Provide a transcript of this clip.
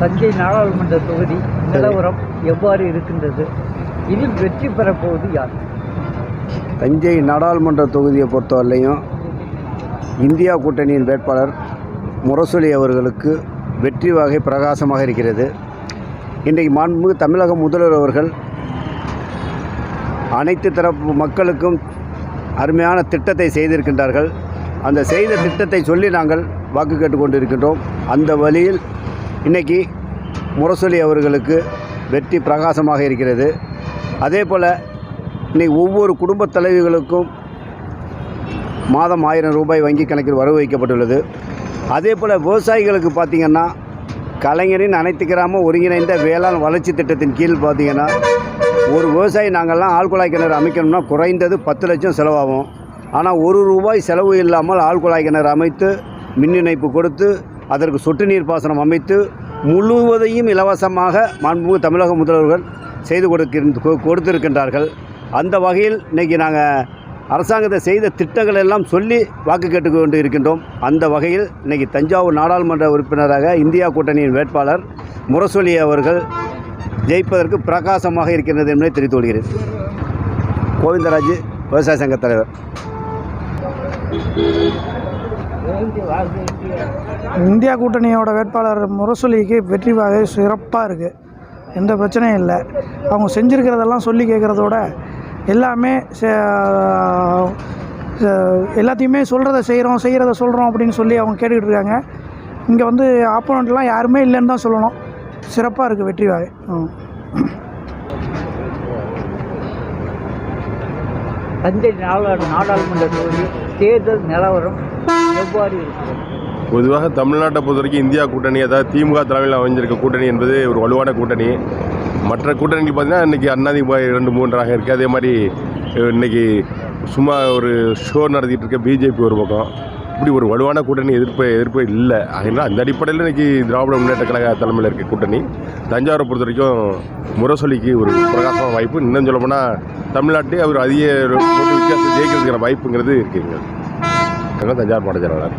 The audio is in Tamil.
தஞ்சை நாடாளுமன்ற தொகுதி நிலவரம் எவ்வாறு இருக்கின்றது? இதில் வெற்றி பெறப்போவது யார்? தஞ்சை நாடாளுமன்ற தொகுதியை பொறுத்தவரையிலையும் இந்தியா கூட்டணியின் வேட்பாளர் முரசொலி அவர்களுக்கு வெற்றி வகை பிரகாசமாக இருக்கிறது. இன்றைக்கு மாண்புமிகு தமிழக முதல்வர் அவர்கள் அனைத்து தரப்பு மக்களுக்கும் அருமையான திட்டத்தை செய்திருக்கின்றார்கள். அந்த செய்த திட்டத்தை சொல்லி நாங்கள் வாக்கு கேட்டுக்கொண்டிருக்கின்றோம் அந்த வழியில் இன்னைக்கு முரசொலி அவர்களுக்கு வெற்றி பிரகாசமாக இருக்கிறது. அதே போல் இன்றைக்கி ஒவ்வொரு குடும்பத் தலைவிகளுக்கும் மாதம் ஆயிரம் ரூபாய் வங்கி கணக்கில் வரவு வைக்கப்பட்டுள்ளது. அதே போல் விவசாயிகளுக்கு பார்த்திங்கன்னா கலைஞரின் அனைத்து கிராம ஒருங்கிணைந்த வேளாண் வளர்ச்சி திட்டத்தின் கீழ் பார்த்திங்கன்னா ஒரு விவசாயி நாங்கள்லாம் ஆழ்குழாய் கிணறு அமைக்கணும்னா குறைந்தது பத்து லட்சம் செலவாகும். ஆனால் ஒரு ரூபாய் செலவு இல்லாமல் ஆழ்குழாய் கிணறு அமைத்து மின் இணைப்பு கொடுத்து அதற்கு சொட்டு நீர் பாசனம் அமைத்து முழுவதையும் இலவசமாக மாண்புமிகு தமிழக முதல்வர்கள் செய்து கொடுக்க கொ- கொடுத்திருக்கின்றார்கள். அந்த வகையில் இன்றைக்கி நாங்கள் அரசாங்கத்தை செய்த திட்டங்கள் எல்லாம் சொல்லி வாக்கு கேட்டுக்கொண்டு இருக்கின்றோம். அந்த வகையில் இன்றைக்கி தஞ்சாவூர் நாடாளுமன்ற உறுப்பினராக இந்தியா கூட்டணியின் வேட்பாளர் முரசொலி அவர்கள் ஜெயிப்பதற்கு பிரகாசமாக இருக்கின்றது என்பதை தெரிவித்து கொள்கிறேன். கோவிந்தராஜ் விவசாய சங்கத் தலைவர். இந்தியா கூட்டணியோட வேட்பாளர் முரசொலிக்கு வெற்றி வாகை சிறப்பாக இருக்குது எந்த பிரச்சனையும் இல்லை. அவங்க செஞ்சுருக்கிறதெல்லாம் சொல்லி கேட்குறதோட எல்லாமே எல்லாத்தையுமே சொல்கிறத செய்கிறோம் செய்கிறத சொல்கிறோம் அப்படின்னு சொல்லி அவங்க கேட்டுக்கிட்டு இருக்காங்க. இங்கே வந்து ஆப்போனண்ட்லாம் யாருமே இல்லைன்னு தான் சொல்லணும். சிறப்பாக இருக்குது வெற்றி வாகை. தஞ்சை நாடாளுமன்ற தொகுதி தேர்தல் நிலவரம் எவ்வாறு இருக்கிறது? பொதுவாக தமிழ்நாட்டை பொறுத்த வரைக்கும் இந்தியா கூட்டணி அதாவது திமுக தலைமையில் அமைஞ்சிருக்க கூட்டணி என்பது ஒரு வலுவான கூட்டணி. மற்ற கூட்டணிகள் பார்த்தீங்கன்னா இன்றைக்கி அண்ணாதிமுக ரெண்டு மூன்றாக இருக்குது அதே மாதிரி இன்றைக்கி இன்னைக்கு சும்மா ஒரு ஷோ நடத்திட்டு இருக்க பிஜேபி ஒரு பக்கம். இப்படி ஒரு வலுவான கூட்டணி எதிர்ப்பு எதிர்ப்பு இல்லை. அதனால் அந்த அடிப்படையில் இன்றைக்கி திராவிட முன்னேற்ற கழக தலைமையில் இருக்க கூட்டணி தஞ்சாவூரை பொறுத்த வரைக்கும் முரசொலிக்கு ஒரு பிரகாசமான வாய்ப்பு. இன்னும் சொல்லப்போனால் தமிழ்நாட்டிலே அவர் அதிக வித்தியாசம் ஜெயிக்கிறதுக்கான வாய்ப்புங்கிறது இருக்குங்க தஞ்சாவூர் மாவட்ட செயலாளர்.